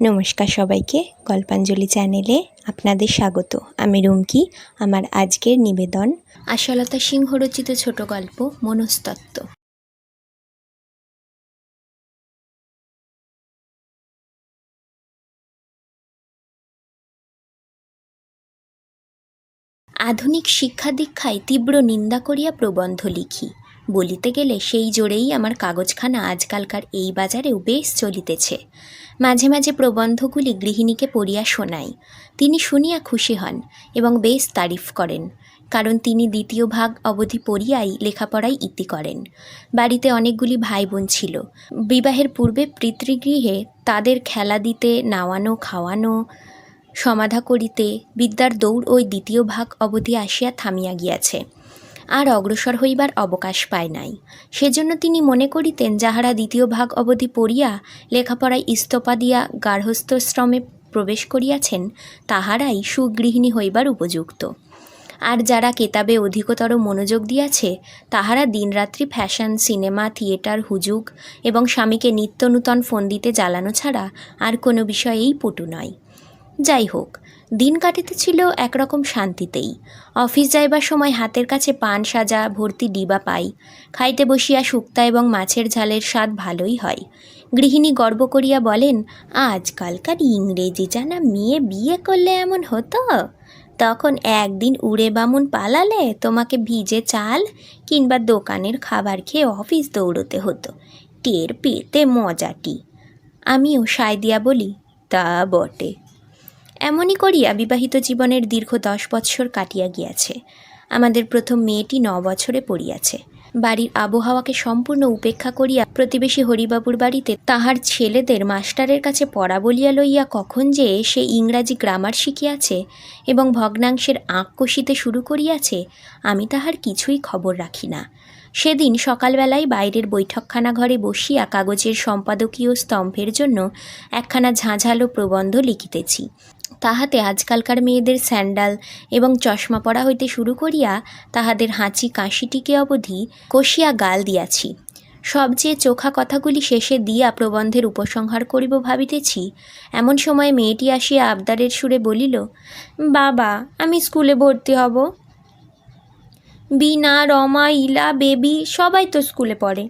নমস্কার সবাইকে গল্পাঞ্জলি চ্যানেলে আপনাদের স্বাগত। আমি রুমকি, আমার আজকের নিবেদন। আশালতা সিংহ রচিত ছোট গল্প মনস্তত্ত্ব। আধুনিক শিক্ষা দীক্ষায় তীব্র নিন্দা করিয়া প্রবন্ধ লিখি। বলিতে গেলে সেই জোরেই আমার কাগজখানা আজকালকার এই বাজারেও বেশ চলিতেছে। মাঝে মাঝে প্রবন্ধগুলি গৃহিণীকে পড়িয়া শোনাই। তিনি শুনিয়া খুশি হন এবং বেশ তারিফ করেন, কারণ তিনি দ্বিতীয় ভাগ অবধি পড়িয়াই লেখাপড়াই ইতি করেন। বাড়িতে অনেকগুলি ভাই বোন ছিল। বিবাহের পূর্বে পিতৃগৃহে তাদের খেলা দিতে, নাওয়ানো, খাওয়ানো, সমাধা করিতে, বিদ্যার দৌড় ওই দ্বিতীয় ভাগ অবধি আসিয়া থামিয়া গিয়াছে। আর অগ্রসর হইবার অবকাশ পায় নাই। সেজন্য তিনি মনে করিতেন, যাহারা দ্বিতীয় ভাগ অবধি পড়িয়া লেখাপড়ায় ইস্তফা দিয়া গার্হস্থ্যশ্রমে প্রবেশ করিয়াছেন, তাহারাই সুগৃহিণী হইবার উপযুক্ত। আর যারা কেতাবে অধিকতর মনোযোগ দিয়াছে, তাহারা দিনরাত্রি ফ্যাশন, সিনেমা, থিয়েটার, হুজুগ এবং স্বামীকে নিত্য নূতন ফোন দিতে জ্বালানো ছাড়া আর কোনো বিষয়েই পটু নয়। যাই হোক দিন কাটিতেছিল একরকম শান্তিতেই। অফিস যাইবার সময় হাতের কাছে পান সাজা, ভর্তি ডিবা পাই। খাইতে বসিয়া শুক্তা এবং মাছের ঝালের স্বাদ ভালোই হয়। গৃহিণী গর্ব করিয়া বলেন, আজকালকার ইংরেজি জানা মেয়ে বিয়ে করলে এমন হতো? তখন একদিন উড়ে বামুন পালালে তোমাকে ভিজে চাল কিংবা দোকানের খাবার খেয়ে অফিস দৌড়তে হতো। টের পেতে মজাটি। আমিও সায় দিয়া বলি, তা বটে। এমনই করিয়া বিবাহিত জীবনের দীর্ঘ দশ বৎসর কাটিয়া গিয়াছে। আমাদের প্রথম মেয়েটি ন বছরে পড়িয়াছে। বাড়ির আবহাওয়াকে সম্পূর্ণ উপেক্ষা করিয়া প্রতিবেশী হরিবাবুর বাড়িতে তাহার ছেলেদের মাস্টারের কাছে পড়া বলিয়া লইয়া কখন যে সে ইংরাজি গ্রামার শিখিয়াছে এবং ভগ্নাংশের আঁক কষিতে শুরু করিয়াছে, আমি তাহার কিছুই খবর রাখি না। সেদিন সকালবেলায় বাইরের বৈঠকখানা ঘরে বসিয়া কাগজের সম্পাদকীয় স্তম্ভের জন্য একখানা ঝাঁঝালো প্রবন্ধ লিখিতেছি। তাহাতে আজকালকার মেয়েদের স্যান্ডাল এবং চশমা পরা হইতে শুরু করিয়া তাহাদের হাঁচি কাশিটিকে অবধি কষিয়া গাল দিয়াছি। সবচেয়ে চোখা কথাগুলি শেষে দিয়া প্রবন্ধের উপসংহার করিব ভাবিতেছি। এমন সময় মেয়েটি আসিয়া আবদারের সুরে বলিল, বাবা, আমি স্কুলে ভর্তি হব। বিনা রমা, ইলা, বেবি, সবাই তো স্কুলে পড়ে।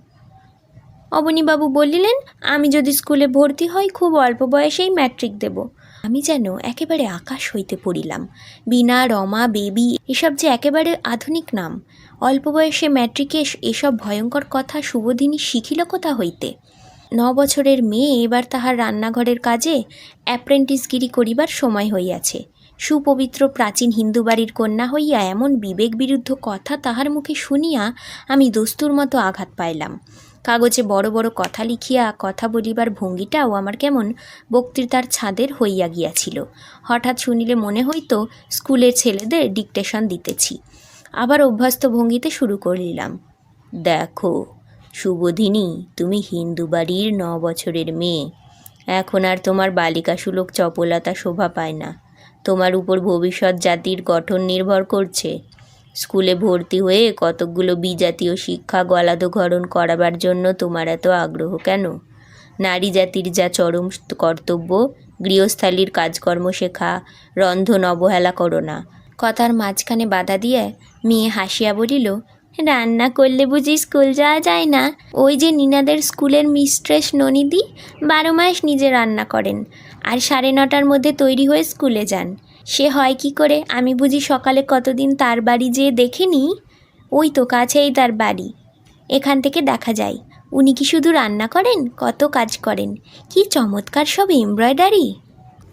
অবনীবাবু বলিলেন, আমি যদি স্কুলে ভর্তি হই, খুব অল্প বয়সেই ম্যাট্রিক দেব। আমি যেন একেবারে আকাশ হইতে পড়িলাম। বিনা রমা, বেবি, এসব যে একেবারে আধুনিক নাম। অল্প বয়সে ম্যাট্রিকে এসব ভয়ঙ্কর কথা শুভদিনী শিখিল কোথা হইতে? ন বছরের মেয়ে, এবার তাহার রান্নাঘরের কাজে অ্যাপ্রেন্টিসগিরি করিবার সময় হইয়াছে। সুপবিত্র প্রাচীন হিন্দু বাড়ির কন্যা হইয়া এমন বিবেক বিরুদ্ধ কথা তাহার মুখে শুনিয়া আমি দস্তুর মতো আঘাত পাইলাম। কাগজে বড় বড় কথা লিখিয়া কথা বলিবার ভঙ্গিটাও আমার কেমন বক্তৃতার ছাদের হইয়া গিয়াছিল। হঠাৎ শুনিলে মনে হইতো স্কুলের ছেলেদের ডিকটেশন দিতেছি। আবার অভ্যস্ত ভঙ্গিতে শুরু করিলাম। দেখো শুভদিনী তুমি হিন্দু বাড়ির ন বছরের মেয়ে। এখন আর তোমার বালিকা সুলভ চপলতা শোভা পায় না। তোমার উপর ভবিষ্যৎ জাতির গঠন নির্ভর করছে। স্কুলে ভর্তি হয়ে কতকগুলো বিজাতীয় শিক্ষা গলাধকরণ করাবার জন্য তোমার এত আগ্রহ কেন? নারী জাতির যা চরম কর্তব্য, গৃহস্থালির কাজকর্ম শেখা, রন্ধন অবহেলা করো না। কথার মাঝখানে বাধা দিয়ে মেয়ে হাসিয়া বলিল, রান্না করলে বুঝি স্কুল যাওয়া যায় না? ওই যে নিনাদের স্কুলের মিস্ট্রেস ননিদি, বারো মাস নিজে রান্না করেন। আর সাড়ে নটার মধ্যে তৈরি হয়ে স্কুলে যান। সে হয় কি করে? আমি বুঝি সকালে কতদিন তার বাড়ি যেয়ে দেখিনি? ওই তো কাছেই তার বাড়ি। এখান থেকে দেখা যায়। উনি কি শুধু রান্না করেন? কত কাজ করেন? কি চমৎকার সব এমব্রয়ডারি।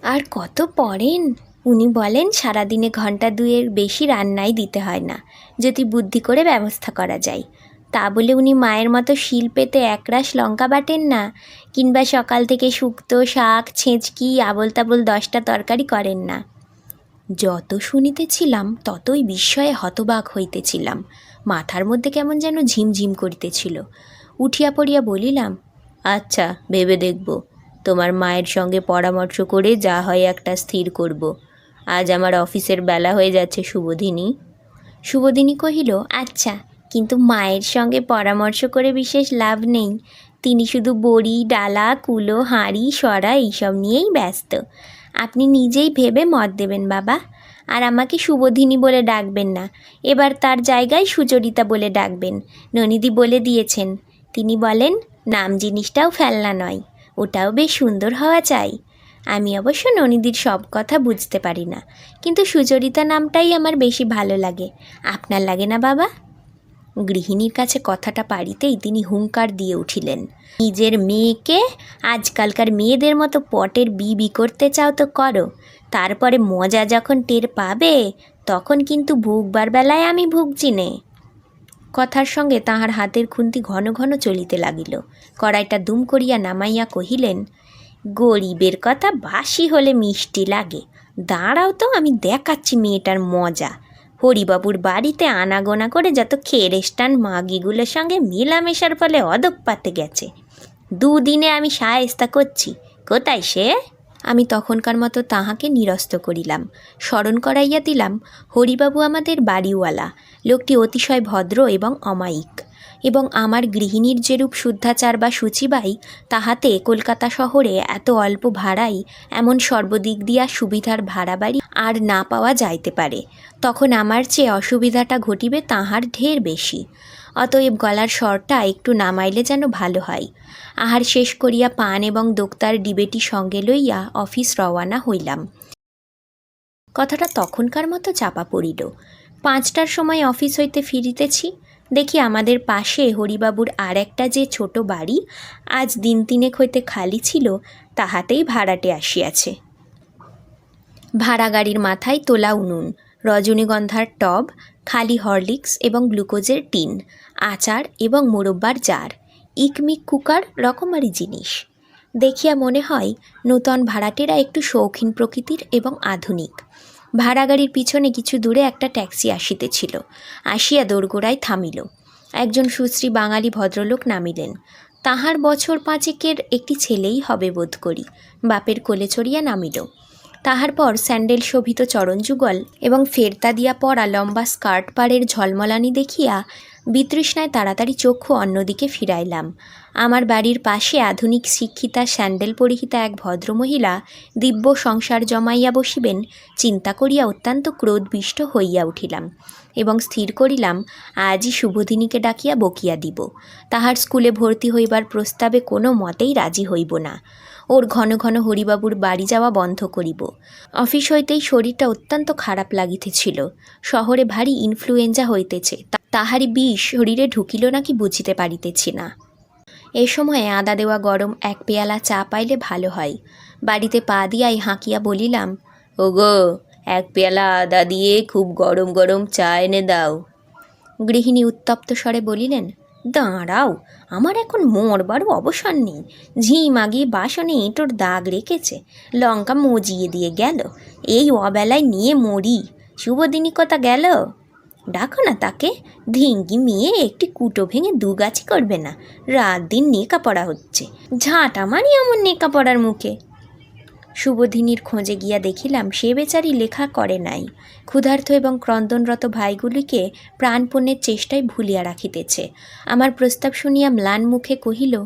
আর কত পড়েন? উনি বলেন, সারাদিনে ঘণ্টা দুয়ের বেশি রান্নাই দিতে হয় না, যদি বুদ্ধি করে ব্যবস্থা করা যায়। তা বলে উনি মায়ের মতো শিল্পেতে একরাশ লঙ্কা বাটেন না? কিংবা সকাল থেকে শুক্তো, শাক, ছেঁচকি আবল তাবল দশটা তরকারি করেন না? যত শুনিতেছিলাম, ততই বিস্ময়ে হতবাক হইতেছিলাম। মাথার মধ্যে কেমন যেন ঝিমঝিম করিতেছিল। উঠিয়া পড়িয়া বলিলাম আচ্ছা ভেবে দেখব। তোমার মায়ের সঙ্গে পরামর্শ করে যা হয় একটা স্থির করব। আজ আমার অফিসের বেলা হয়ে যাচ্ছে শুভদিনী শুভদিনী কহিল আচ্ছা কিন্তু মায়ের সঙ্গে পরামর্শ করে বিশেষ লাভ নেই। তিনি শুধু বড়ি, ডালা, কুলো, হাঁড়ি, সরা, এইসব নিয়েই ব্যস্ত। আপনি নিজেই ভেবে মত দেবেন, বাবা। আর আমাকে শুভধিনী বলে ডাকবেন না। এবার তার জায়গায় সুচরিতা বলে ডাকবেন। ননিদি বলে দিয়েছেন। তিনি বলেন, নাম জিনিসটাও ফেলনা নয়, ওটাও বেশ সুন্দর হওয়া চাই। আমি অবশ্য ননিদির সব কথা বুঝতে পারি না, কিন্তু সুচরিতা নামটাই আমার বেশি ভালো লাগে। আপনার লাগে না, বাবা? গৃহিণীর কাছে কথাটা পারিতেই তিনি হুঙ্কার দিয়ে উঠিলেন। নিজের মেয়েকে আজকালকার মেয়েদের মতো পটের বিবি করতে চাও তো করো, তারপরে মজা যখন টের পাবে, তখন কিন্তু ভুগবার বেলায় আমি ভুগছি নে। কথার সঙ্গে তাহার হাতের খুন্তি ঘন ঘন চলিতে লাগিল। কড়াইটা দুম করিয়া নামাইয়া কহিলেন, গরিবের কথা বাসি হলে মিষ্টি লাগে, দাঁড়াও তো, আমি দেখাচ্ছি মেয়েটার মজা। হরিবাবুর বাড়িতে আনাগোনা করে যত খেরেস্টান মাগিগুলোর সঙ্গে মেলামেশার ফলে অদক পাতে গেছে। দুদিনে আমি সায়স্তা করছি। কোথায় সে? আমি তখনকার মতো তাহাকে নিরস্ত করিলাম। স্মরণ করাইয়া দিলাম, হরিবাবু আমাদের বাড়িওয়ালা। লোকটি অতিশয় ভদ্র এবং অমায়িক। এবং আমার গৃহিণীর যেরূপ শুদ্ধাচার বা সূচিবাই, তাহাতে কলকাতা শহরে এত অল্প ভাড়াই এমন সর্বদিক দিয়া সুবিধার ভাড়া বাড়ি আর না পাওয়া যাইতে পারে, তখন আমার চেয়ে অসুবিধাটা ঘটিবে তাহার ঢের বেশি। অতএব গলার স্বরটা একটু নামাইলে যেন ভালো হয়। আহার শেষ করিয়া পান এবং দোক্তার ডিবেটি সঙ্গে লইয়া অফিস রওয়ানা হইলাম। কথাটা তখনকার মতো চাপা পড়িল। পাঁচটার সময় অফিস হইতে ফিরিতেছি। দেখি আমাদের পাশে হরিবাবুর আর একটা যে ছোট বাড়ি আজ দিন তিনেক হইতে খালি ছিল, তাহাতেই ভাড়াটে আসিয়াছে। ভাড়া গাড়ির মাথায় তোলা উনুন, রজনীগন্ধার টব, খালি হরলিক্স এবং গ্লুকোজের টিন, আচার এবং মোরব্বার জার, ইকমিক কুকার রকমারি জিনিস। দেখিয়া মনে হয় নূতন ভাড়াটেরা একটু শৌখিন প্রকৃতির এবং আধুনিক। ভাড়া গাড়ির পিছনে কিছু দূরে একটা ট্যাক্সি আসিতেছিল। আসিয়া দোরগোড়ায় থামিল। একজন সুশ্রী বাঙালি ভদ্রলোক নামিলেন। তাহার বছর পাঁচেকের একটি ছেলেই হবে বোধ করি। বাপের কোলে চড়িয়া নামিল। তাহার পর স্যান্ডেল শোভিত চরণযুগল এবং ফেরতা দিয়া পরা লম্বা স্কার্ট পাড়ের ঝলমলানি দেখিয়া বিতৃষ্ণায় তাড়াতাড়ি চক্ষু অন্যদিকে ফিরাইলাম। আমার বাড়ির পাশে আধুনিক শিক্ষিতা স্যান্ডেল পরিহিতা এক ভদ্রমহিলা দিব্য সংসার জমাইয়া বসিবেন, চিন্তা করিয়া অত্যন্ত ক্রোধবিষ্ট হইয়া উঠিলাম এবং স্থির করিলাম, আজই শুভদিনীকে ডাকিয়া বকিয়া দিব। তাহার স্কুলে ভর্তি হইবার প্রস্তাবে কোনো মতেই রাজি হইব না। ওর ঘন ঘন হরিবাবুর বাড়ি যাওয়া বন্ধ করিব। অফিস হইতেই শরীরটা অত্যন্ত খারাপ লাগিতেছিল। শহরে ভারী ইনফ্লুয়েঞ্জা হইতেছে। তাহারই বিষ শরীরে ঢুকিল নাকি বুঝিতে পারিতেছি না। এ সময়ে আদা দেওয়া গরম এক পেয়ালা চা পাইলে ভালো হয়। বাড়িতে পা দিয়াই হাঁকিয়া বলিলাম, ওগো, এক পেয়ালা আদা দিয়ে খুব গরম গরম চা এনে দাও। গৃহিণী উত্তপ্ত স্বরে বলিলেন, দাঁড়াও, আমার এখন মরবারও অবসর নেই। ঝিম আগিয়ে বাসনে এঁটোর দাগ রেখেছে, লঙ্কা মজিয়ে দিয়ে গেল, এই অবেলায় নিয়ে মরি। শুভদিনী কথা গেল? ডাকো না তাকে। ধিঙ্গি মেয়ে একটি কুটো ভেঙে দুগাছি করবে না। রাত দিন নেকা পড়া হচ্ছে। ঝাঁটা মানি এমন নেকা পড়ার মুখে। শুভদিনীর খোঁজে গিয়া দেখিলাম সে বেচারি লেখা করে নাই। ক্ষুধার্ত এবং ক্রন্দনরত ভাইগুলিকে প্রাণপণের চেষ্টায় ভুলিয়া রাখিতেছে। আমার প্রস্তাব শুনিয়া ম্লান মুখে কহিল,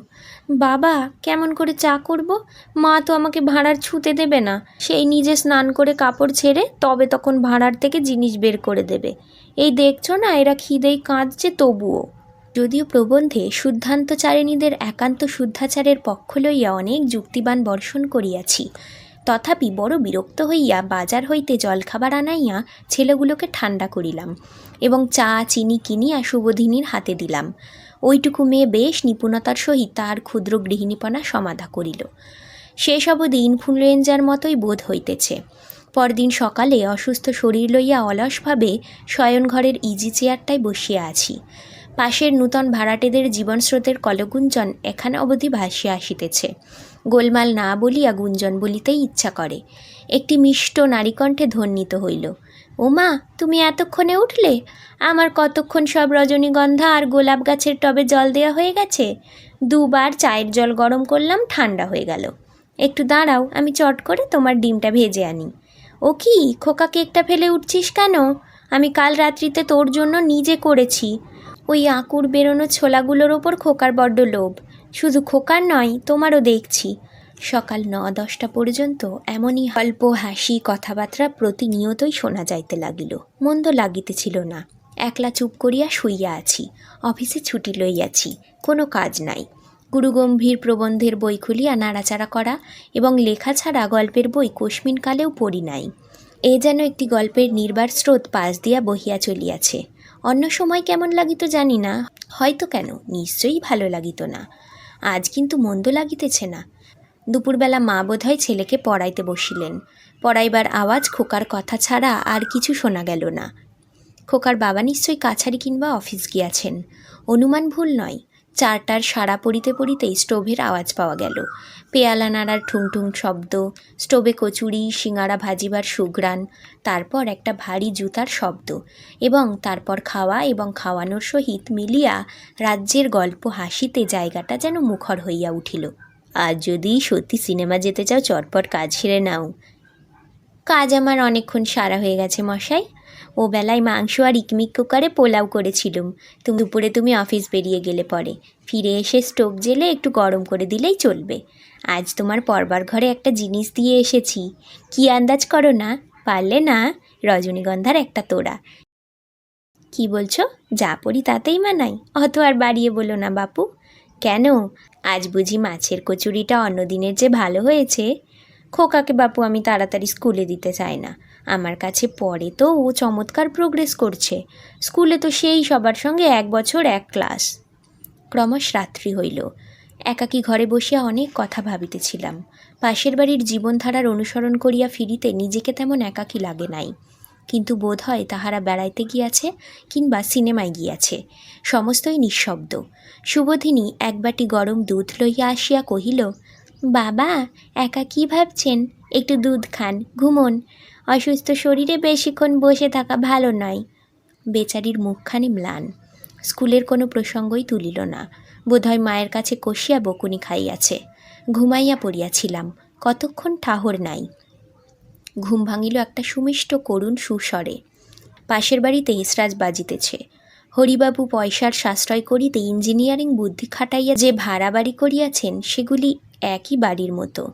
বাবা, কেমন করে চা করব? মা তো আমাকে ভাড়ার ছুতে দেবে না। সেই নিজে স্নান করে কাপড় ছেড়ে তবে তখন ভাড়ার থেকে জিনিস বের করে দেবে। এই দেখছ না, এরা খিদেই কাঁদছে তবুও। যদিও প্রবন্ধে শুদ্ধান্তচারিণীদের একান্ত শুদ্ধাচারের পক্ষ লইয়া অনেক যুক্তিবান বর্ষণ করিয়াছি, তথাপি বড় বিরক্ত হইয়া বাজার হইতে জলখাবার আনাইয়া ছেলেগুলোকে ঠান্ডা করিলাম এবং চা, চিনি কিনিয়া শুভধিনীর হাতে দিলাম। ওইটুকু মেয়ে বেশ নিপুণতার সহিত তাহার ক্ষুদ্র গৃহিণীপনা সমাধা করিল। শেষ অবধি ইনফ্লুয়েঞ্জার মতোই বোধ হইতেছে। পরদিন সকালে অসুস্থ শরীর লইয়া অলসভাবে শয়নঘরের ইজি চেয়ারটায় বসিয়া আছি। পাশের নূতন ভাড়াটেদের জীবনস্রোতের কলগুঞ্জন এখানে অবধি ভাসিয়া আসিতেছে। গোলমাল না বলিয়া গুঞ্জন বলিতেই ইচ্ছা করে। একটি মিষ্ট নারীকণ্ঠে ধ্বনিত হইল, ওমা, তুমি এতক্ষণে উঠলে? আমার কতক্ষণ সব রজনীগন্ধা আর গোলাপ গাছের টবে জল দেওয়া হয়ে গেছে? দুবার চায়ের জল গরম করলাম, ঠান্ডা হয়ে গেল। একটু দাঁড়াও, আমি চট করে তোমার ডিমটা ভেজে আনি। ও কি খোকা কেকটা ফেলে উঠছিস কেন? আমি কাল রাত্রিতে তোর জন্য নিজে করেছি। ওই আঁকুর বেরোনো ছোলাগুলোর ওপর খোকার বড্ড লোভ। শুধু খোকার নয়, তোমারও দেখছি। সকাল ন দশটা পর্যন্ত এমনই অল্প হাসি কথাবার্তা প্রতিনিয়তই শোনা যাইতে লাগিল। মন্দ লাগিতেছিল না। একলা চুপ করিয়া শুইয়া আছি। অফিসে ছুটি লইয়াছি। কোনো কাজ নাই। গুরুগম্ভীর প্রবন্ধের বই খুলিয়া নাড়াচাড়া করা এবং লেখা ছাড়া গল্পের বই কোশমিন কালেও পড়ি নাই। এ যেন একটি গল্পের নির্বার স্রোত পাশ দিয়া বহিয়া চলিয়াছে। অন্য সময় কেমন লাগিত জানি না, হয়তো কেন, নিশ্চয়ই ভালো লাগিত না। আজ কিন্তু মন্দ লাগিতেছে না। দুপুরবেলা মা বোধহয় ছেলেকে পড়াইতে বসিলেন। পড়াইবার আওয়াজ খোকার কথা ছাড়া আর কিছু শোনা গেল না। খোকার বাবা নিশ্চয়ই কাছারি কিংবা অফিস গিয়াছেন। অনুমান ভুল নয়, চারটার সাড়া পড়িতে পড়িতেই স্টোভের আওয়াজ পাওয়া গেল। পেয়ালা নাড়ার ঠুংঠুং শব্দ স্টোভে কচুরি, সিঙাড়া ভাজিবার সুঘ্রাণ, তারপর একটা ভারী জুতার শব্দ এবং তারপর খাওয়া এবং খাওয়ানোর সহিত মিলিয়া রাজ্যের গল্প হাসিতে জায়গাটা যেন মুখর হইয়া উঠিল। আর যদি সত্যি সিনেমা যেতে চাও, চটপট কাজ সেরে নাও। কাজ আমার অনেকক্ষণ সারা হয়ে গেছে মশাই। ও বেলায় মাংস আর ইকমিক কুকারে পোলাও করেছিলুম। তুমি দুপুরে তুমি অফিস বেরিয়ে গেলে পরে। ফিরে এসে স্টোভ জেলে একটু গরম করে দিলেই চলবে। আজ তোমার পরবার ঘরে একটা জিনিস দিয়ে এসেছি। কি আন্দাজ করো না? পারলে না, রজনীগন্ধার একটা তোড়া। কি বলছো? যা পড়ি তাতেই মানাই। অত আর বাড়িয়ে বলো না, বাপু। কেন? আজ বুঝি মাছের কচুরিটা অন্য দিনের যে ভালো হয়েছে। খোকাকে বাপু আমি তাড়াতাড়ি স্কুলে দিতে চাই না। আমার কাছে পড়ে তো ও চমৎকার প্রোগ্রেস করছে। স্কুলে তো সেই সবার সঙ্গে এক বছর এক ক্লাস ক্রমশ রাত্রি হইল। একাকী ঘরে বসিয়া অনেক কথা ভাবিতেছিলাম। পাশের বাড়ির জীবনধারার অনুসরণ করিয়া ফিরিতে নিজেকে তেমন একাকী লাগে নাই। কিন্তু বোধ হয় তাহারা বেড়াইতে গিয়াছে কিংবা সিনেমায় গিয়াছে। সমস্তই নিঃশব্দ। সুবোধিনী এক বাটি গরম দুধ লইয়া আসিয়া কহিল, বাবা, একা কি ভাবছেন? একটু দুধ খান, ঘুমন। অসুস্থ শরীরে বেশিক্ষণ বসে থাকা ভালো নয়। বেচারির মুখখানি ম্লান। স্কুলের কোনো প্রসঙ্গই তুলিল না। বোধহয় মায়ের কাছে কষিয়া বকুনি খাইয়াছে। ঘুমাইয়া পড়িয়াছিলাম। কতক্ষণ ঠাহর নাই। ঘুম ভাঙিল একটা সুমিষ্ট করুণ সুস্বরে। পাশের বাড়িতে ইসরাজ বাজিতেছে। হরিবাবু পয়সার সাশ্রয় করিতে ইঞ্জিনিয়ারিং বুদ্ধি খাটাইয়া যে ভাড়া বাড়ি করিয়াছেন, সেগুলি একই বাড়ির মতো।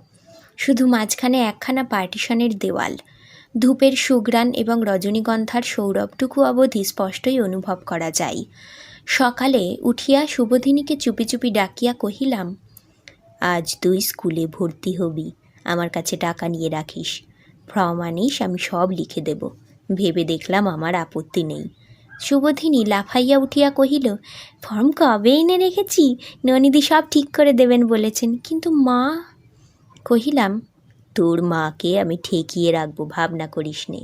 শুধু মাঝখানে একখানা পার্টিশনের দেওয়াল। ধূপের সুগ্রাণ এবং রজনীগন্ধার সৌরভটুকু অবধি স্পষ্টই অনুভব করা যায়। সকালে উঠিয়া শুভধিনীকে চুপি চুপি ডাকিয়া কহিলাম, আজ তুই স্কুলে ভর্তি হবি, আমার কাছে টাকা নিয়ে রাখিস। ফর্ম আনিস, আমি সব লিখে দেব। ভেবে দেখলাম আমার আপত্তি নেই। শুভধিনী লাফাইয়া উঠিয়া কহিল, ফর্ম কবে এনে রেখেছি? ননিদি সব ঠিক করে দেবেন বলেছেন, কিন্তু মা কহিলাম তোর মাকে আমি ঠেকিয়ে রাখব, ভাবনা করিস নে।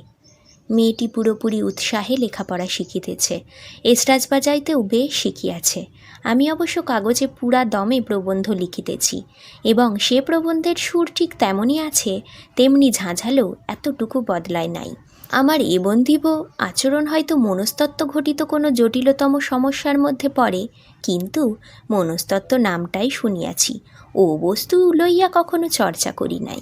মেয়েটি পুরোপুরি উৎসাহে লেখাপড়া শিখিতেছে। এসরাজ বাজাইতেও বেশ শিখিয়াছে। আমি অবশ্য কাগজে পুরা দমে প্রবন্ধ লিখিতেছি এবং সে প্রবন্ধের সুর ঠিক তেমনই আছে, তেমনি ঝাঁঝালো, এতটুকু বদলায় নাই। আমার এ বন্ধিব আচরণ হয়তো মনস্তত্ত্ব ঘটিত কোনো জটিলতম সমস্যার মধ্যে পড়ে, কিন্তু মনস্তত্ত্ব নামটাই শুনিয়াছি। ও বস্তু লইয়া কখনো চর্চা করি নাই।